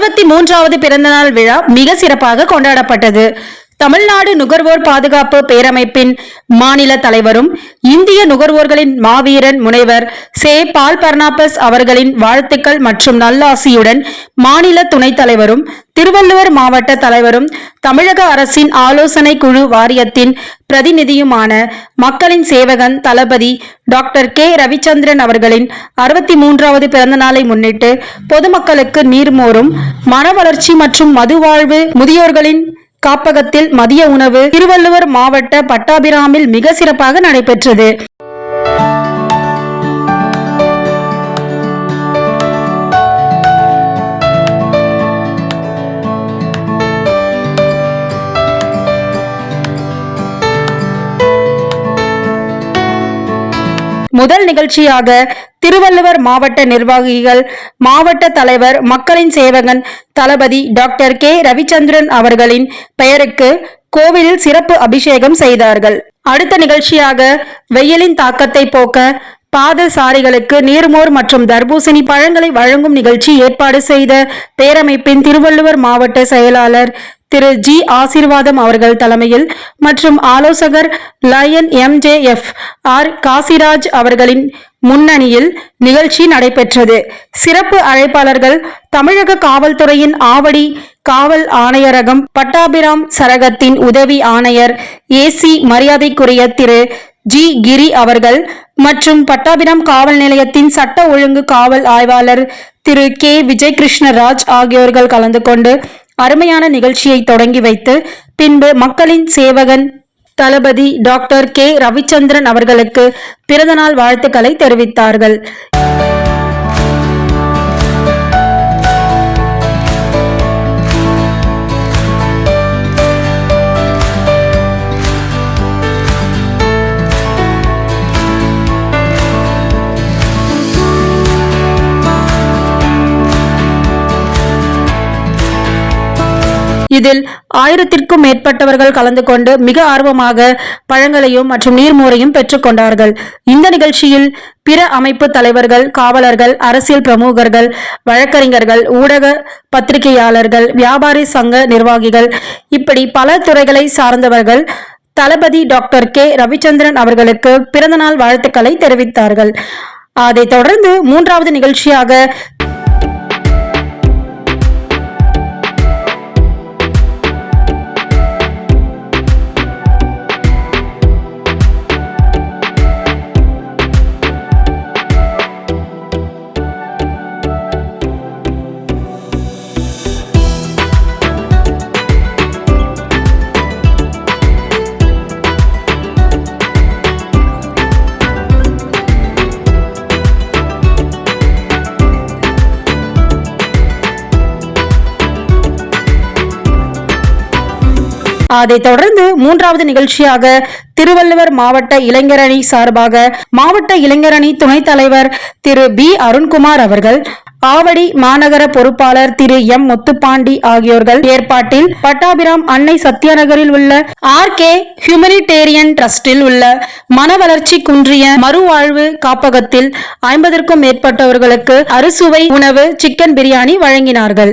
அறுபத்தி மூன்றாவது பிறந்தநாள் விழா மிக சிறப்பாக கொண்டாடப்பட்டது. தமிழ்நாடு நுகர்வோர் பாதுகாப்பு பேரமைப்பின் மாநில தலைவரும் இந்திய நுகர்வோர்களின் மாவீரன் முனைவர் சே. பால் பர்னாபஸ் அவர்களின் வாழ்த்துக்கள் மற்றும் நல்லாசியுடன் மாநில துணைத் தலைவரும் திருவள்ளுவர் மாவட்ட தலைவரும் தமிழக அரசின் ஆலோசனை குழு வாரியத்தின் பிரதிநிதியுமான மக்களின் சேவகன் தளபதி டாக்டர் கே. ரவிச்சந்திரன் அவர்களின் அறுபத்தி மூன்றாவது பிறந்தநாளை முன்னிட்டு பொதுமக்களுக்கு நீர்மோரும் மன வளர்ச்சி மற்றும் மதுவாழ்வு முதியோர்களின் காப்பகத்தில் மதிய உணவு திருவள்ளுவர் மாவட்ட பட்டாபிராமில் மிக சிறப்பாக நடைபெற்றது. முதல் நிகழ்ச்சியாக திருவள்ளுவர் மாவட்ட நிர்வாகிகள் மாவட்ட தலைவர் மக்களின் சேவகன் தளபதி டாக்டர் கே. ரவிச்சந்திரன் அவர்களின் பெயருக்கு கோவிலில் சிறப்பு அபிஷேகம் செய்தார்கள். அடுத்த நிகழ்ச்சியாக வெயிலின் தாக்கத்தை போக்க பாதசாரிகளுக்கு நீர்மோர் மற்றும் தர்பூசணி பழங்களை வழங்கும் நிகழ்ச்சி ஏற்பாடு செய்த பேரமைப்பின் திருவள்ளுவர் மாவட்ட செயலாளர் திரு ஜி ஆசீர்வாதம் அவர்கள் தலைமையில் மற்றும் ஆலோசகர் லயன் எம்ஜேஎஃப் ஆர் காசிராஜ் அவர்களின் முன்னணியில் நிகழ்ச்சி நடைபெற்றது. சிறப்பு அழைப்பாளர்கள் தமிழக காவல்துறையின் ஆவடி காவல் ஆணையரகம் பட்டாபிராம் சரகத்தின் உதவி ஆணையர் ஏசி மரியாதைக்குரிய திரு ஜி கிரி அவர்கள் மற்றும் பட்டாபிராம் காவல் நிலையத்தின் சட்ட ஒழுங்கு காவல் ஆய்வாளர் திரு கே விஜயகிருஷ்ணராஜ் ஆகியோர்கள் கலந்து கொண்டு அருமையான நிகழ்ச்சியை தொடங்கி வைத்து பின்பு மக்களின் சேவகன் தளபதி டாக்டர் கே. ரவிச்சந்திரன் அவர்களுக்கு பிறந்தநாள் வாழ்த்துக்களை தெரிவித்தார்கள். இதில் ஆயிரத்திற்கும் மேற்பட்டவர்கள் கலந்து கொண்டு மிக ஆர்வமாக பழங்களையும் மற்றும் நீர்மோரையும் பெற்றுக்கொண்டார்கள் இந்த நிகழ்ச்சியில் பிற அமைப்பு தலைவர்கள் காவலர்கள் அரசியல் பிரமுகர்கள் வழக்கறிஞர்கள் ஊடக பத்திரிகையாளர்கள் வியாபாரி சங்க நிர்வாகிகள் இப்படி பல துறைகளை சார்ந்தவர்கள் தளபதி டாக்டர் கே. ரவிச்சந்திரன் அவர்களுக்கு பிறந்தநாள் வாழ்த்துக்களை தெரிவித்தார்கள். அதைத் தொடர்ந்து மூன்றாவது நிகழ்ச்சியாக அதைத் தொடர்ந்து மூன்றாவது நிகழ்ச்சியாக திருவள்ளுவர் மாவட்ட இளைஞரணி சார்பாக மாவட்ட இளைஞரணி துணைத் தலைவர் திரு பி. அருண்குமார் அவர்கள் ஆவடி மாநகர பொறுப்பாளர் திரு எம். முத்துப்பாண்டி ஆகியோர்கள் ஏற்பாட்டில் பட்டாபிராம் அன்னை சத்யாநகரில் உள்ள ஆர். கே. ஹியூமனிடேரியன் டிரஸ்டில் உள்ள மன வளர்ச்சி குன்றிய மறுவாழ்வு காப்பகத்தில் ஐம்பதற்கும் மேற்பட்டவர்களுக்கு அறுசுவை உணவு சிக்கன் பிரியாணி வழங்கினார்கள்.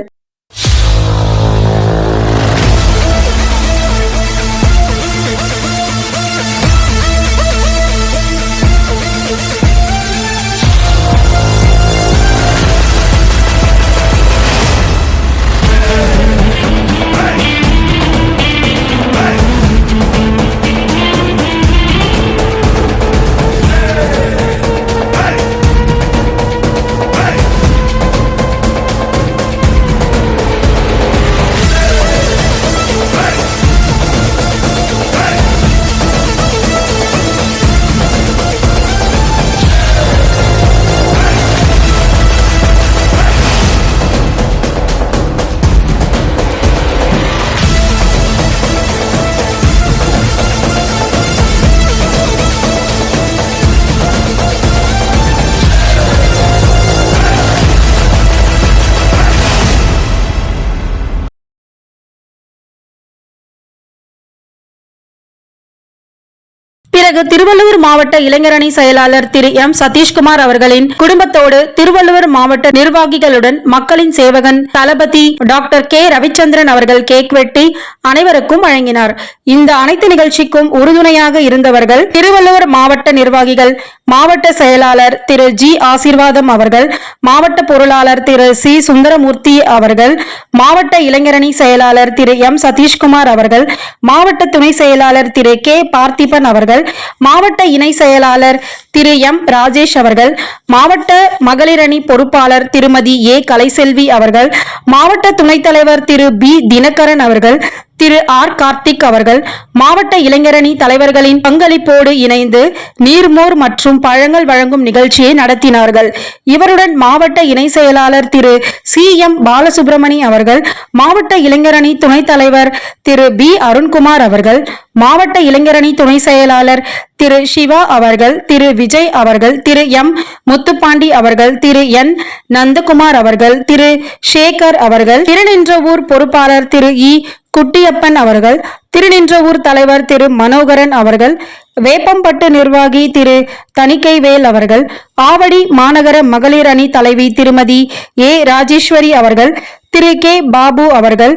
பிறகு திருவள்ளூர் மாவட்ட இளைஞரணி செயலாளர் திரு எம். சதீஷ்குமார் அவர்களின் குடும்பத்தோடு திருவள்ளூர் மாவட்ட நிர்வாகிகளுடன் மக்களின் சேவகன் தளபதி டாக்டர் கே. ரவிச்சந்திரன் அவர்கள் கேக் வெட்டி அனைவருக்கும் வழங்கினார். இந்த அனைத்து நிகழ்ச்சிக்கும் உறுதுணையாக இருந்தவர்கள் திருவள்ளூர் மாவட்ட நிர்வாகிகள் மாவட்ட செயலாளர் திரு ஜி. ஆசீர்வாதம் அவர்கள் மாவட்ட பொருளாளர் திரு சி. சுந்தரமூர்த்தி அவர்கள் மாவட்ட இளைஞரணி செயலாளர் திரு எம். சதீஷ்குமார் அவர்கள் மாவட்ட துணை செயலாளர் திரு கே. பார்த்திபன் அவர்கள் மாவட்ட இணை செயலாளர் திரு எம் ராஜேஷ் அவர்கள் மாவட்ட மகளிரணி பொறுப்பாளர் திருமதி ஏ கலைசெல்வி அவர்கள் மாவட்ட துணைத் தலைவர் திரு பி தினகரன் அவர்கள் திரு ஆர் கார்த்திக் அவர்கள் மாவட்ட இளைஞரணி தலைவர்களின் பங்களிப்போடு இணைந்து நீர்மோர் மற்றும் பழங்கள் வழங்கும் நிகழ்ச்சியை நடத்தினார்கள். இவருடன் மாவட்ட இணை செயலாளர் திரு சி எம் பாலசுப்ரமணி அவர்கள் மாவட்ட இளைஞரணி துணைத் தலைவர் திரு பி அருண்குமார் அவர்கள் மாவட்ட இளைஞரணி துணை செயலாளர் திரு சிவா அவர்கள் திரு விஜய் அவர்கள் திரு எம் முத்துப்பாண்டி அவர்கள் திரு என் நந்தகுமார் அவர்கள் திரு சேகர் அவர்கள் திருநின்றவூர் பொறுப்பாளர் திரு இ குட்டியப்பன் அவர்கள் திருநின்றவூர் தலைவர் திரு மனோகரன் அவர்கள் வேப்பம்பட்டு நிர்வாகி திரு தணிக்கைவேல் அவர்கள் ஆவடி மாநகர மகளிர் அணி தலைவி திருமதி ஏ. ராஜேஸ்வரி அவர்கள் திரு கே. பாபு அவர்கள்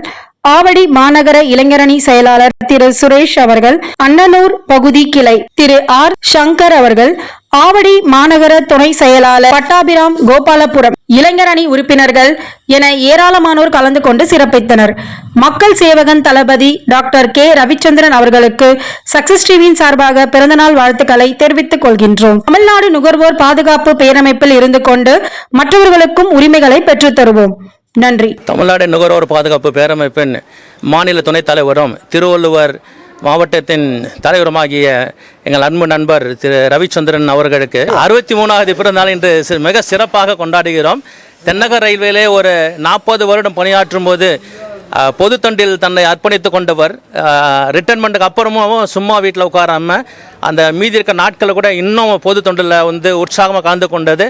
ஆவடி மாநகர இளைஞரணி செயலாளர் திரு சுரேஷ் அவர்கள் அண்ணனூர் பகுதி கிளை திரு ஆர். சங்கர் அவர்கள் ஆவடி மாநகர துணை செயலாளர் பட்டாபிராம் கோபாலபுரம் இளைஞரணி உறுப்பினர்கள் என ஏராளமானோர் கலந்து கொண்டு சிறப்பித்தனர். மக்கள் சேவகன் தளபதி டாக்டர் கே. ரவிச்சந்திரன் அவர்களுக்கு சக்சஸ் டிவியின் சார்பாக பிறந்தநாள் வாழ்த்துக்களை தெரிவித்துக் கொள்கின்றோம். தமிழ்நாடு நுகர்வோர் பாதுகாப்பு பேரமைப்பில் இருந்து கொண்டு மற்றவர்களுக்கும் உரிமைகளை பெற்றுத் தருவோம். நன்றி. தமிழ்நாடு நுகர்வோர் பாதுகாப்பு பேரமைப்பின் மாநில துணைத் தலைவரும் திருவள்ளுவர் மாவட்டத்தின் தலைவருமாகிய எங்கள் அன்பு நண்பர் திரு ரவிச்சந்திரன் அவர்களுக்கு அறுபத்தி மூணாவது பிறந்தநாள் இன்று மிக சிறப்பாக கொண்டாடுகிறோம். தென்னக ரயில்வேலே ஒரு நாற்பது வருடம் பணியாற்றும் போது பொது தொண்டில் தன்னை அர்ப்பணித்து கொண்டவர். ரிட்டைர்மெண்ட்டுக்கு அப்புறமும் சும்மா வீட்டில் உட்காராம அந்த மீதி இருக்க நாட்களை கூட இன்னும் பொது தொண்டில் வந்து உற்சாகமாக கலந்து கொண்டது.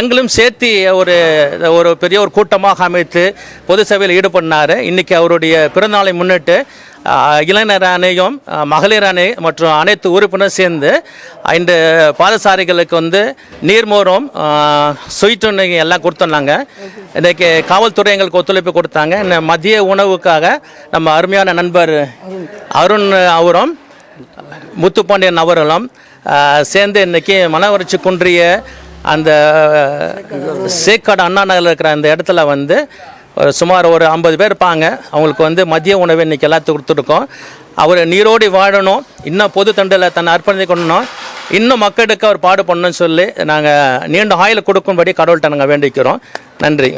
எங்களும் சேர்த்து ஒரு ஒரு பெரிய ஒரு கூட்டமாக அமைத்து பொது சேவையில் ஈடுபடினார். இன்றைக்கி அவருடைய பிறந்தநாளை முன்னிட்டு இளைஞர் அணையும் மகளிர் அணை மற்றும் அனைத்து உறுப்பினர் சேர்ந்து இந்த பாதசாரிகளுக்கு வந்து நீர்மோரும் ஸ்வீட்டு எல்லாம் கொடுத்துருந்தாங்க. இன்றைக்கி காவல்துறை எங்களுக்கு ஒத்துழைப்பு கொடுத்தாங்க. இந்த மதிய உணவுக்காக நம்ம அருமையான நண்பர் அருண் அவரும் முத்துப்பாண்டியன் அவர்களும் சேர்ந்து இன்றைக்கி மனவரட்சி குன்றிய அந்த சேக்காடு அண்ணா நகரில் இருக்கிற அந்த இடத்துல வந்து சுமார் ஒரு ஐம்பது பேர் இருப்பாங்க. அவங்களுக்கு வந்து மதிய உணவு இன்னைக்கு எல்லாத்தையும் கொடுத்துருக்கோம் அவர் நீரோடி வாழணும். இன்னும் பொது தண்டில் தன்னை அர்ப்பணித்து கொள்ளணும். இன்னும் மக்களுக்கு அவர் பாடு பண்ணணும்னு சொல்லி நாங்கள் நீண்ட ஆயில் கொடுக்கும்படி கடவுள்கிட்ட நாங்கள் வேண்டிக்கிறோம். நன்றி.